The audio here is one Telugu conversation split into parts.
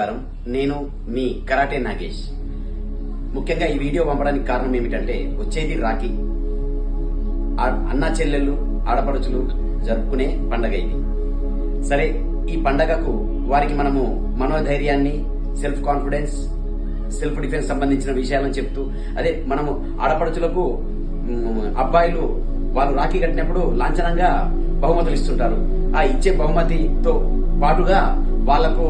నమస్కారం. నేను మీ కరాటే నాగేష్. ముఖ్యంగా ఈ వీడియో పంపడానికి కారణం ఏమిటంటే వచ్చేది రాఖీ. అన్నా చెల్లెళ్ళు ఆడపడుచులు జరుపుకునే పండగ ఇది. సరే ఈ పండగకు వారికి మనము మనోధైర్యాన్ని సెల్ఫ్ కాన్ఫిడెన్స్ సెల్ఫ్ డిఫెన్స్ సంబంధించిన విషయాలను చెప్తూ అదే మనము ఆడపడుచులకు అబ్బాయిలు వాళ్ళు రాఖీ కట్టినప్పుడు లాంఛనంగా బహుమతులు ఇస్తుంటారు. ఆ ఇచ్చే బహుమతితో పాటుగా వాళ్ళకు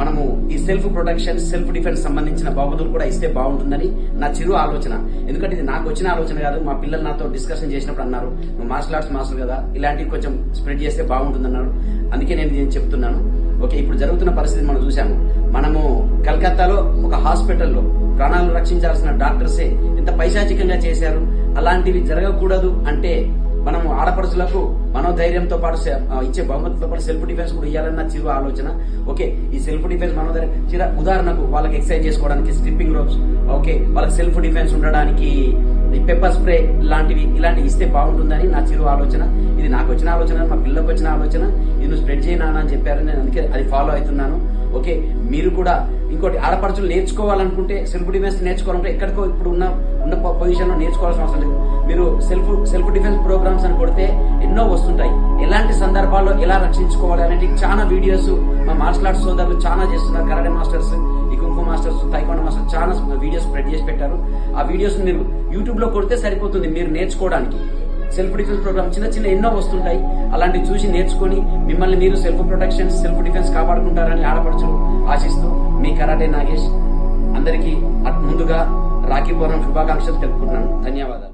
మనము ఈ సెల్ఫ్ ప్రొటెక్షన్ సెల్ఫ్ డిఫెన్స్ సంబంధించిన బహుమతులు కూడా ఇస్తే బాగుంటుందని నా చిరు ఆలోచన. ఎందుకంటే ఇది నాకు వచ్చిన ఆలోచన కాదు మా పిల్లలు నాతో డిస్కషన్ చేసినప్పుడు అన్నారు. మార్షల్ ఆర్ట్స్ మాస్టర్ కదా ఇలాంటివి కొంచెం స్ప్రెడ్ చేస్తే బాగుంటుంది అన్నారు అందుకే నేను దీన్ని చెప్తున్నాను. ఓకే ఇప్పుడు జరుగుతున్న పరిస్థితి మనం చూసాము మనము కలకత్తాలో ఒక హాస్పిటల్లో ప్రాణాలు రక్షించాల్సిన డాక్టర్సే ఎంత పైశాచికంగా చేశారు. అలాంటివి జరగకూడదు అంటే మనము ఆడపడుచులకు మనోధైర్యంతో పాటు ఇచ్చే బహుమతితో పాటు సెల్ఫ్ డిఫెన్స్ కూడా ఇవ్వాలన్న చిరు ఆలోచన. ఓకే ఈ సెల్ఫ్ డిఫెన్స్ మనోధైర్యం చిర ఉదాహరణకు వాళ్ళకి ఎక్సర్సైజ్ చేసుకోవడానికి స్లిప్పింగ్ రోప్స్ ఓకే వాళ్ళకి సెల్ఫ్ డిఫెన్స్ ఉండడానికి పెప్పర్ స్ప్రే ఇలాంటివి ఇలాంటివి ఇస్తే బాగుంటుందని నా చిరు ఆలోచన. ఇది నాకు వచ్చిన ఆలోచన మా పిల్లలకు వచ్చిన ఆలోచన. ఇది స్ప్రెడ్ చేయనా అని చెప్పారు నేను అందుకే అది ఫాలో అవుతున్నాను. ఓకే మీరు కూడా ఇంకోటి ఆడపడుచులు నేర్చుకోవాలనుకుంటే సెల్ఫ్ డిఫెన్స్ నేర్చుకోవాలంటే ఎక్కడికో ఇప్పుడు ఉన్న ఉన్న పొజిషన్లో నేర్చుకోవాల్సిన అవసరం లేదు. మీరు సెల్ఫ్ సెల్ఫ్ డిఫెన్స్ ప్రోగ్రామ్స్ అని కొడితే ఎన్నో వస్తుంటాయి. ఎలాంటి సందర్భాల్లో ఎలా రక్షించుకోవాలి అనేది చాలా వీడియోస్ మా మార్షల్ ఆర్ట్స్ సోదరులు చాలా చేస్తున్నారు. కరాటే మాస్టర్స్ ఈ kung fu masters taekwondo masters చాలా వీడియోస్ స్ప్రెడ్ చేసి పెట్టారు. ఆ వీడియోస్ మీరు యూట్యూబ్లో కొడితే సరిపోతుంది మీరు నేర్చుకోవడానికి. సెల్ఫ్ డిఫెన్స్ ప్రోగ్రామ్ చిన్న చిన్న ఎన్నో వస్తుంటాయి. అలాంటివి చూసి నేర్చుకొని మిమ్మల్ని మీరు సెల్ఫ్ ప్రొటెక్షన్ సెల్ఫ్ డిఫెన్స్ కాపాడుకుంటారని ఆడపడుచు ఆ కరాటే నాగేష్. అందరికీ అట్- ముందుగా రాఖీ పౌర్ణం శుభాకాంక్షలు తెలుపుకుంటున్నాను. ధన్యవాదాలు.